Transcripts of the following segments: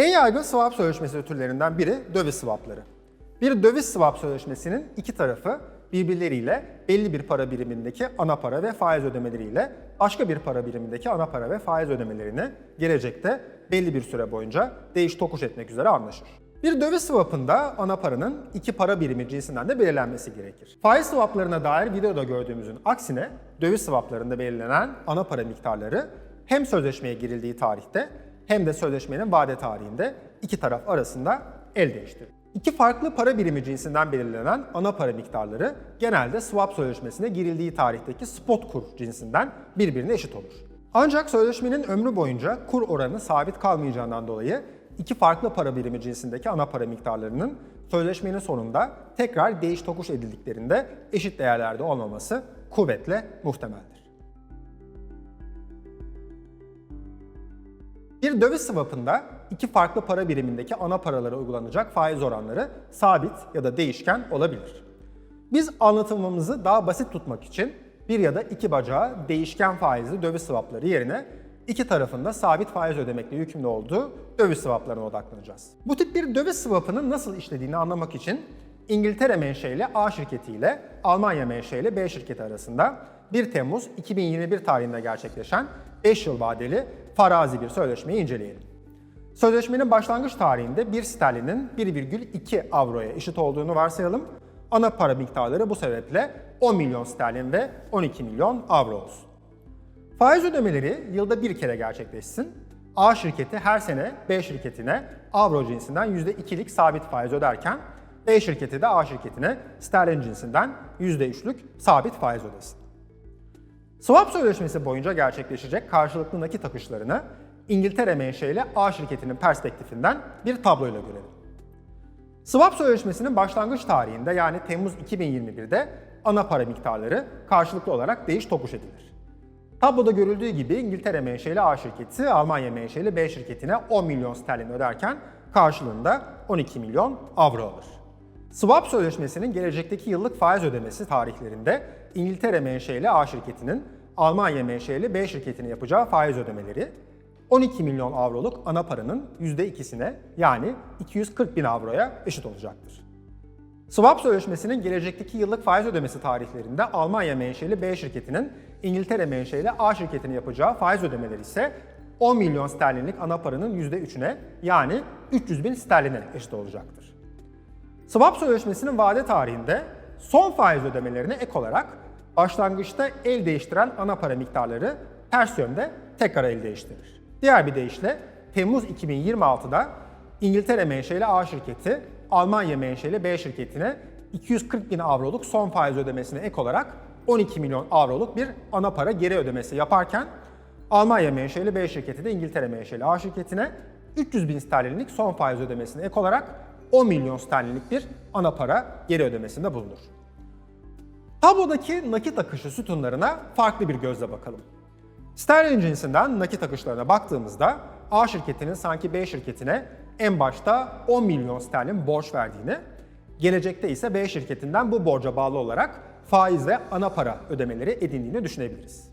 En yaygın swap sözleşmesi türlerinden biri döviz swapları. Bir döviz swap sözleşmesinin iki tarafı birbirleriyle belli bir para birimindeki ana para ve faiz ödemeleriyle başka bir para birimindeki ana para ve faiz ödemelerini gelecekte belli bir süre boyunca değiş tokuş etmek üzere anlaşır. Bir döviz swapında ana paranın iki para birimi cinsinden de belirlenmesi gerekir. Faiz swaplarına dair videoda gördüğümüzün aksine döviz swaplarında belirlenen ana para miktarları hem sözleşmeye girildiği tarihte hem de sözleşmenin vade tarihinde iki taraf arasında el değiştirir. İki farklı para birimi cinsinden belirlenen ana para miktarları genelde swap sözleşmesine girildiği tarihteki spot kur cinsinden birbirine eşit olur. Ancak sözleşmenin ömrü boyunca kur oranı sabit kalmayacağından dolayı iki farklı para birimi cinsindeki ana para miktarlarının sözleşmenin sonunda tekrar değiş tokuş edildiklerinde eşit değerlerde olmaması kuvvetle muhtemeldir. Bir döviz swapında iki farklı para birimindeki ana paralara uygulanacak faiz oranları sabit ya da değişken olabilir. Biz anlatımımızı daha basit tutmak için bir ya da iki bacağı değişken faizli döviz swapları yerine iki tarafında sabit faiz ödemekle yükümlü olduğu döviz swaplarına odaklanacağız. Bu tip bir döviz swapının nasıl işlediğini anlamak için İngiltere menşeli A şirketi ile Almanya menşeli B şirketi arasında 1 Temmuz 2021 tarihinde gerçekleşen 5 yıl vadeli farazi bir sözleşmeyi inceleyelim. Sözleşmenin başlangıç tarihinde 1 sterlinin 1,2 avroya eşit olduğunu varsayalım. Ana para miktarları bu sebeple 10 milyon sterlin ve 12 milyon avro olsun. Faiz ödemeleri yılda bir kere gerçekleşsin. A şirketi her sene B şirketine avro cinsinden %2'lik sabit faiz öderken B şirketi de A şirketine sterlin cinsinden %3'lük sabit faiz ödesin. Swap sözleşmesi boyunca gerçekleşecek karşılıklı nakit akışlarını İngiltere menşeli A şirketinin perspektifinden bir tabloyla görelim. Swap sözleşmesinin başlangıç tarihinde yani Temmuz 2021'de ana para miktarları karşılıklı olarak değiş tokuş edilir. Tabloda görüldüğü gibi İngiltere menşeli A şirketi Almanya menşeli B şirketine 10 milyon sterlin öderken karşılığında 12 milyon avro alır. Swap sözleşmesinin gelecekteki yıllık faiz ödemesi tarihlerinde İngiltere menşeli A şirketinin Almanya menşeli B şirketine yapacağı faiz ödemeleri 12 milyon avroluk ana paranın %2'sine yani 240 bin avroya eşit olacaktır. Swap sözleşmesinin gelecekteki yıllık faiz ödemesi tarihlerinde Almanya menşeli B şirketinin İngiltere menşeli A şirketine yapacağı faiz ödemeleri ise 10 milyon sterlinlik ana paranın %3'üne yani 300 bin sterline eşit olacaktır. Swap sözleşmesinin vade tarihinde son faiz ödemelerine ek olarak başlangıçta el değiştiren ana para miktarları ters yönde tekrar el değiştirir. Diğer bir deyişle Temmuz 2026'da İngiltere menşeli A şirketi Almanya menşeli B şirketine 240 bin avroluk son faiz ödemesine ek olarak 12 milyon avroluk bir ana para geri ödemesi yaparken Almanya menşeli B şirketi de İngiltere menşeli A şirketine 300 bin sterlinlik son faiz ödemesine ek olarak 10 milyon sterlinlik bir ana para geri ödemesinde bulunur. Tablodaki nakit akışı sütunlarına farklı bir gözle bakalım. Sterlin cinsinden nakit akışlarına baktığımızda A şirketinin sanki B şirketine en başta 10 milyon sterlin borç verdiğini, gelecekte ise B şirketinden bu borca bağlı olarak faiz ve ana para ödemeleri edindiğini düşünebiliriz.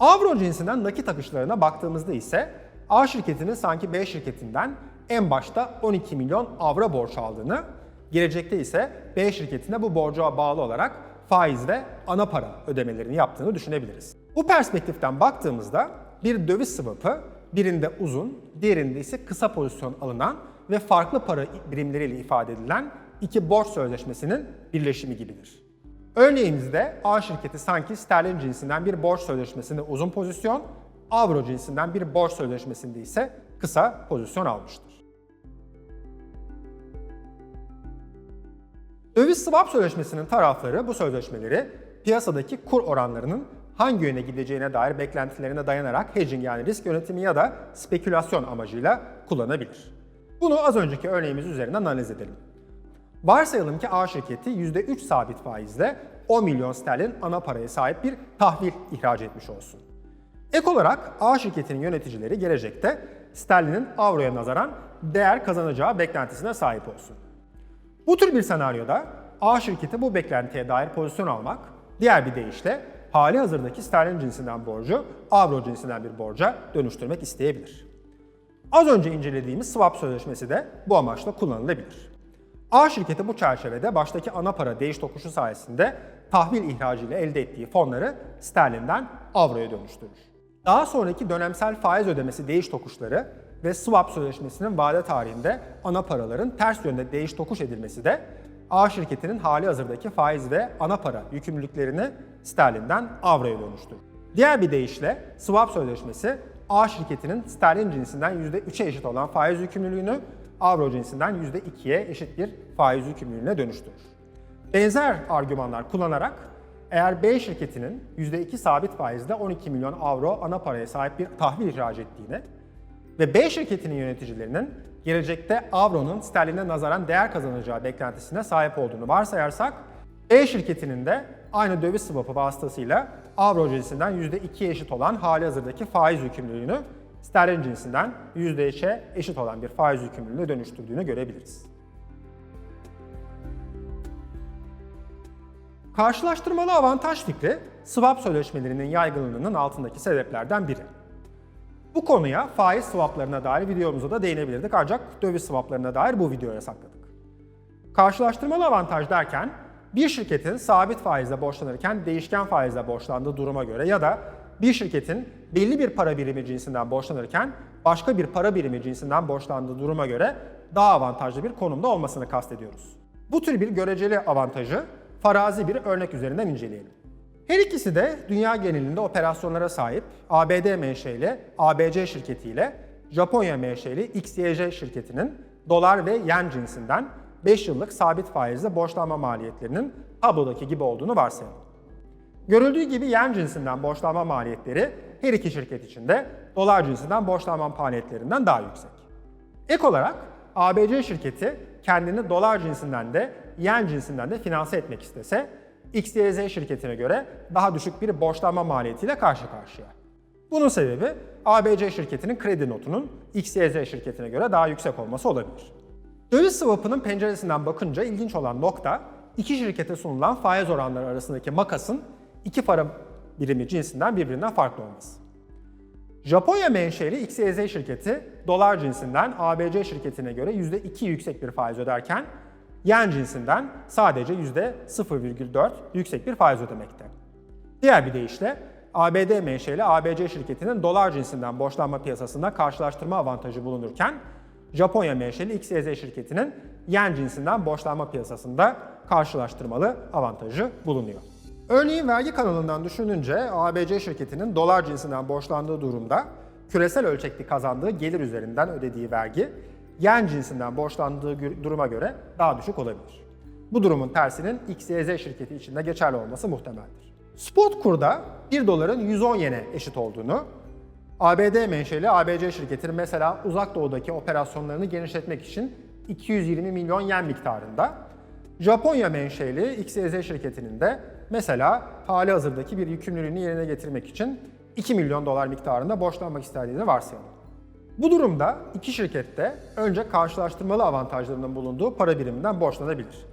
Avro cinsinden nakit akışlarına baktığımızda ise A şirketinin sanki B şirketinden en başta 12 milyon avro borç aldığını, gelecekte ise B şirketine bu borca bağlı olarak faiz ve ana para ödemelerini yaptığını düşünebiliriz. Bu perspektiften baktığımızda bir döviz swap'ı birinde uzun, diğerinde ise kısa pozisyon alınan ve farklı para birimleriyle ifade edilen iki borç sözleşmesinin birleşimi gibidir. Örneğimizde A şirketi sanki sterlin cinsinden bir borç sözleşmesinde uzun pozisyon, avro cinsinden bir borç sözleşmesinde ise kısa pozisyon almıştır. Döviz swap sözleşmesinin tarafları bu sözleşmeleri piyasadaki kur oranlarının hangi yöne gideceğine dair beklentilerine dayanarak hedging yani risk yönetimi ya da spekülasyon amacıyla kullanabilir. Bunu az önceki örneğimiz üzerinden analiz edelim. Varsayalım ki A şirketi %3 sabit faizle 10 milyon sterlin ana paraya sahip bir tahvil ihraç etmiş olsun. Ek olarak A şirketinin yöneticileri gelecekte sterlinin avroya nazaran değer kazanacağı beklentisine sahip olsun. Bu tür bir senaryoda A şirketi bu beklentiye dair pozisyon almak, diğer bir deyişle hali hazırdaki sterlin cinsinden borcu avro cinsinden bir borca dönüştürmek isteyebilir. Az önce incelediğimiz swap sözleşmesi de bu amaçla kullanılabilir. A şirketi bu çerçevede baştaki ana para değiş tokuşu sayesinde tahvil ihracı ile elde ettiği fonları sterlinden avroya dönüştürür. Daha sonraki dönemsel faiz ödemesi değiş tokuşları ve swap sözleşmesinin vade tarihinde ana paraların ters yönde değiş tokuş edilmesi de A şirketinin hali hazırdaki faiz ve ana para yükümlülüklerini sterlinden avroya dönüştürür. Diğer bir deyişle swap sözleşmesi A şirketinin sterlin cinsinden %3'e eşit olan faiz yükümlülüğünü avro cinsinden %2'ye eşit bir faiz yükümlülüğüne dönüştürür. Benzer argümanlar kullanarak eğer B şirketinin %2 sabit faizle 12 milyon avro ana paraya sahip bir tahvil ihraç ettiğini ve B şirketinin yöneticilerinin gelecekte avronun sterline nazaran değer kazanacağı beklentisine sahip olduğunu varsayarsak, B şirketinin de aynı döviz swap'ı vasıtasıyla avro cinsinden %2'ye eşit olan hali hazırdaki faiz yükümlülüğünü sterlin cinsinden %3'e eşit olan bir faiz yükümlülüğüne dönüştürdüğünü görebiliriz. Karşılaştırmalı avantaj fikri, swap sözleşmelerinin yaygınlığının altındaki sebeplerden biri. Bu konuya faiz swaplarına dair videomuzda da değinebilirdik ancak döviz swaplarına dair bu videoya sakladık. Karşılaştırmalı avantaj derken bir şirketin sabit faizle borçlanırken değişken faizle borçlandığı duruma göre ya da bir şirketin belli bir para birimi cinsinden borçlanırken başka bir para birimi cinsinden borçlandığı duruma göre daha avantajlı bir konumda olmasını kastediyoruz. Bu tür bir göreceli avantajı farazi bir örnek üzerinden inceleyelim. Her ikisi de dünya genelinde operasyonlara sahip ABD menşeli ABC şirketiyle Japonya menşeli XYJ şirketinin dolar ve yen cinsinden 5 yıllık sabit faizle borçlanma maliyetlerinin tablodaki gibi olduğunu varsayalım. Görüldüğü gibi yen cinsinden borçlanma maliyetleri her iki şirket için de dolar cinsinden borçlanma maliyetlerinden daha yüksek. Ek olarak ABC şirketi kendini dolar cinsinden de yen cinsinden de finanse etmek istese XYZ şirketine göre daha düşük bir borçlanma maliyetiyle karşı karşıya. Bunun sebebi ABC şirketinin kredi notunun XYZ şirketine göre daha yüksek olması olabilir. Döviz swap'ının penceresinden bakınca ilginç olan nokta iki şirkete sunulan faiz oranları arasındaki makasın iki para birimi cinsinden birbirinden farklı olması. Japonya menşeli XYZ şirketi dolar cinsinden ABC şirketine göre %2 yüksek bir faiz öderken yen cinsinden sadece %0,4 yüksek bir faiz ödemekte. Diğer bir deyişle ABD menşeli ABC şirketinin dolar cinsinden borçlanma piyasasında karşılaştırma avantajı bulunurken Japonya menşeli XYZ şirketinin yen cinsinden borçlanma piyasasında karşılaştırmalı avantajı bulunuyor. Örneğin vergi kanalından düşününce ABC şirketinin dolar cinsinden borçlandığı durumda küresel ölçekli kazandığı gelir üzerinden ödediği vergi yen cinsinden borçlandığı duruma göre daha düşük olabilir. Bu durumun tersinin XYZ şirketi içinde geçerli olması muhtemeldir. Spot kurda 1 doların 110 yene eşit olduğunu, ABD menşeli ABC şirketinin mesela uzak doğudaki operasyonlarını genişletmek için 220 milyon yen miktarında, Japonya menşeli XYZ şirketinin de mesela hali hazırdaki bir yükümlülüğünü yerine getirmek için 2 milyon dolar miktarında borçlanmak istediğini varsayalım. Bu durumda iki şirket de önce karşılaştırmalı avantajlarının bulunduğu para biriminden borçlanabilir.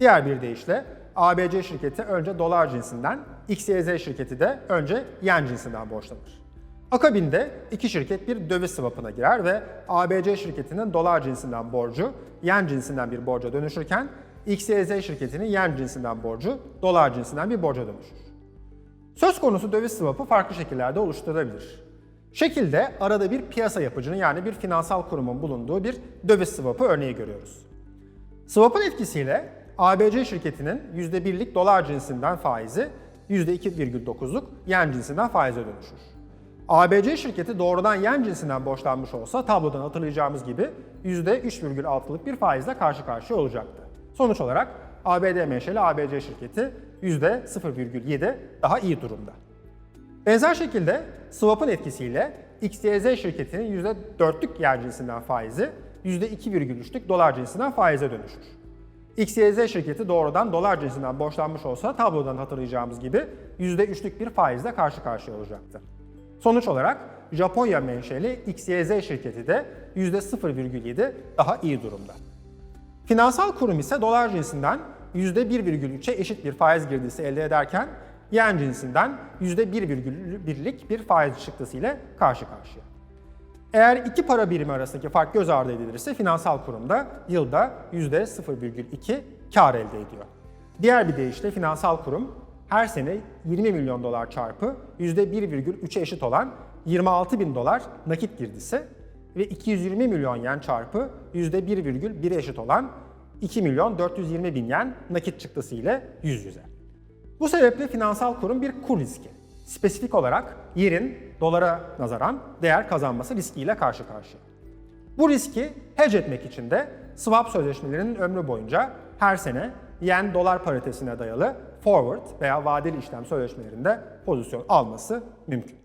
Diğer bir deyişle ABC şirketi önce dolar cinsinden, XYZ şirketi de önce yen cinsinden borçlanır. Akabinde iki şirket bir döviz swap'ına girer ve ABC şirketinin dolar cinsinden borcu yen cinsinden bir borca dönüşürken XYZ şirketinin yen cinsinden borcu dolar cinsinden bir borca dönüşür. Söz konusu döviz swap'ı farklı şekillerde oluşturulabilir. Şekilde arada bir piyasa yapıcının yani bir finansal kurumun bulunduğu bir döviz swap'ı örneği görüyoruz. Swap'ın etkisiyle ABC şirketinin %1'lik dolar cinsinden faizi %2,9'luk yen cinsinden faize dönüşür. ABC şirketi doğrudan yen cinsinden borçlanmış olsa tablodan hatırlayacağımız gibi %3,6'lık bir faizle karşı karşıya olacaktı. Sonuç olarak ABD menşeli ABC şirketi %0,7 daha iyi durumda. Benzer şekilde swap'ın etkisiyle XYZ şirketinin %4'lük yer cinsinden faizi %2,3'lük dolar cinsinden faize dönüşür. XYZ şirketi doğrudan dolar cinsinden borçlanmış olsa tablodan hatırlayacağımız gibi %3'lük bir faizle karşı karşıya olacaktı. Sonuç olarak Japonya menşeli XYZ şirketi de %0,7 daha iyi durumda. Finansal kurum ise dolar cinsinden %1,3'e eşit bir faiz girdisi elde ederken yen cinsinden %1,1'lik bir faiz çıktısı ile karşı karşıya. Eğer iki para birimi arasındaki fark göz ardı edilirse finansal kurumda yılda %0,2 kar elde ediyor. Diğer bir deyişle finansal kurum her sene 20 milyon dolar çarpı %1,3'e eşit olan 26 bin dolar nakit girdisi ve 220 milyon yen çarpı %1,1'e eşit olan 2 milyon 420 bin yen nakit çıktısı ile yüz yüze. Bu sebeple finansal kurum bir kur riski. Spesifik olarak yerin dolara nazaran değer kazanması riskiyle karşı karşıya. Bu riski hedge etmek için de swap sözleşmelerinin ömrü boyunca her sene yen dolar paritesine dayalı forward veya vadeli işlem sözleşmelerinde pozisyon alması mümkün.